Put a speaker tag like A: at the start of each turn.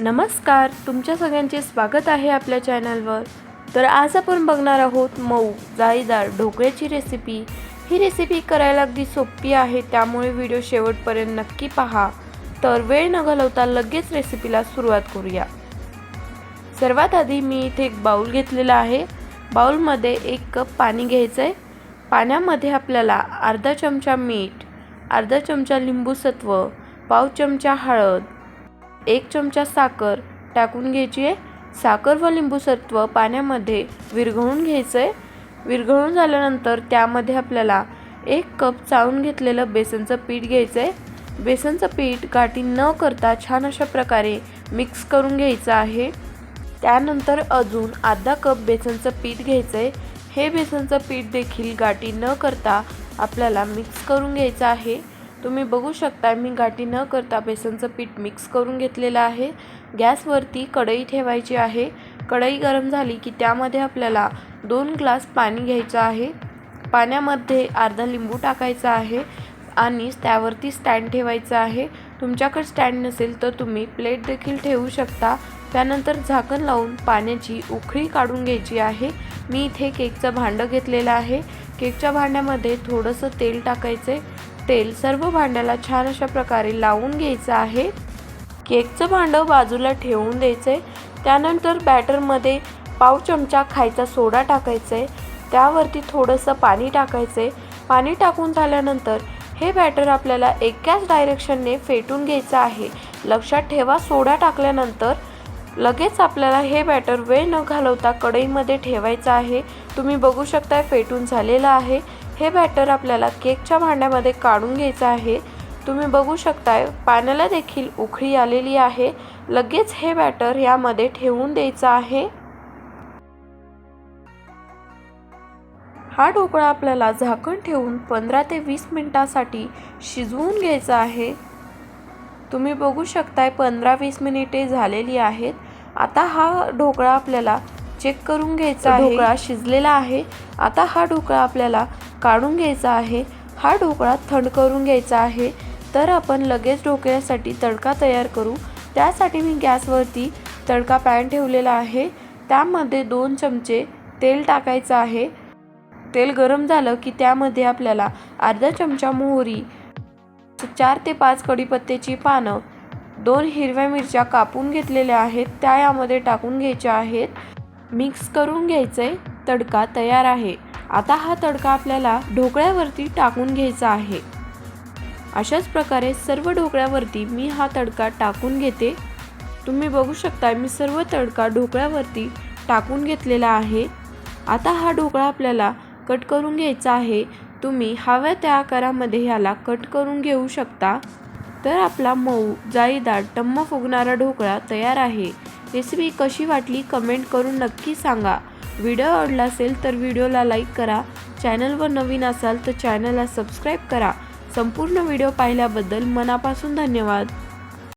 A: नमस्कार तुमच्या सगळ्यांचे स्वागत आहे आपल्या चॅनलवर. तर आज आपण बघणार आहोत मऊ जाळीदार ढोकळ्याची रेसिपी ही रेसिपी करायला अगदी सोपी आहे त्यामुळे व्हिडिओ शेवटपर्यंत नक्की पहा. तर वेळ न घालवता लगेच रेसिपीला सुरुवात करूया. सर्वात आधी मी इथे एक बाऊल घेतलेला आहे. बाऊलमध्ये एक कप पाणी घ्यायचं आहे पाण्यामध्ये आपल्याला अर्धा चमचा मीठ अर्धा चमचा लिंबू सत्व पाव चमचा हळद एक चमचा साखर टाकून घ्यायची आहे. साखर व लिंबूसत्व पाण्यामध्ये विरघळून घ्यायचं आहे. विरघळून झाल्यानंतर त्यामध्ये आपल्याला एक कप चाळून घेतलेलं बेसनचं पीठ घ्यायचं आहे. बेसनचं पीठ गाठी न करता छान अशा प्रकारे मिक्स करून घ्यायचं आहे. त्यानंतर अजून अर्धा कप बेसनचं पीठ घ्यायचं आहे. हे बेसनचं पीठ देखील गाठी न करता आपल्याला मिक्स करून घ्यायचं आहे. तुम्ही बघू शकता मी गाठी न करता बेसनचं पीठ मिक्स करून घेतलेलं आहे. गॅसवरती कढई ठेवायची आहे. कढई गरम झाली की त्यामध्ये आपल्याला दोन ग्लास पाणी घ्यायचं आहे. पाण्यामध्ये अर्धा लिंबू टाकायचा आहे आणि त्यावरती स्टँड ठेवायचं आहे. तुमच्याकडे स्टँड नसेल तर तुम्ही प्लेट देखील ठेवू शकता. त्यानंतर झाकण लावून पाण्याची उखळी काढून घ्यायची आहे. मी इथे केकचं भांडं घेतलेलं आहे. केकच्या भांड्यामध्ये थोडंसं तेल टाकायचं आहे तेल सर्व भांड्याला छान अशा प्रकारे लावून घ्यायचं आहे. केकचं भांडं बाजूला ठेवून द्यायचं आहे त्यानंतर बॅटरमध्ये पाव चमचा खायचा सोडा टाकायचा आहे त्यावरती थोडंसं पाणी टाकायचं आहे पाणी टाकून झाल्यानंतर हे बॅटर आपल्याला एकाच डायरेक्शनने फेटून घ्यायचं आहे. लक्षात ठेवा सोडा टाकल्यानंतर लगेच आपल्याला हे बॅटर वेळ न घालवता कढईमध्ये ठेवायचं आहे. तुम्ही बघू शकताय फेटून झालेलं आहे. हे बॅटर आपल्याला केकच्या भांड्यामध्ये काढून घ्यायचं आहे. तुम्ही बघू शकताय पाण्याला देखील उखळी आलेली आहे. लगेच हे बॅटर यामध्ये ठेवून द्यायचं आहे. हा ढोकळा आपल्याला झाकण ठेवून पंधरा ते वीस मिनिटासाठी शिजवून घ्यायचा आहे. तुम्ही बघू शकताय पंधरा वीस मिनिटे झालेली आहेत. आता हा ढोकळा आपल्याला चेक करून घ्यायचा आहे. ढोकळा शिजलेला आहे. आता हा ढोकळा आपल्याला काढून घ्यायचा आहे. हा ढोकळा थंड करून घ्यायचा आहे. तर आपण लगेच ढोकळ्यासाठी तडका तयार करू. त्यासाठी मी गॅसवरती तडका पॅन ठेवलेला आहे. त्यामध्ये दोन चमचे तेल टाकायचं आहे. तेल गरम झालं की त्यामध्ये आपल्याला अर्धा चमचा मोहरी चार ते पाच कढीपत्त्याची पानं दोन हिरव्या मिरच्या कापून घेतलेल्या आहेत. त्या यामध्ये टाकून घ्यायच्या आहेत. मिक्स करून घ्यायचे तडका तयार आहे. आता हा तडका आपल्याला ढोकळ्यावरती टाकून घ्यायचा आहे. अशाच प्रकारे सर्व ढोकळ्यावरती मी हा तडका टाकून घेते. तुम्ही बघू शकता मी सर्व तडका ढोकळ्यावरती टाकून घेतलेला आहे. आता हा ढोकळा आपल्याला कट करून घ्यायचा आहे. तुम्ही हव्या त्या आकारामध्ये ह्याला कट करून घेऊ शकता. तर आपला मऊ जाळीदार टम्म फुगणारा ढोकळा तयार आहे. रेसिपी कशी वाटली कमेंट करून नक्की सांगा. व्हिडिओ आवडला असेल तर व्हिडिओला लाईक करा. चॅनलवर नवीन असाल तर चॅनलला सबस्क्राईब करा. संपूर्ण व्हिडिओ पाहिल्याबद्दल मनापासून धन्यवाद.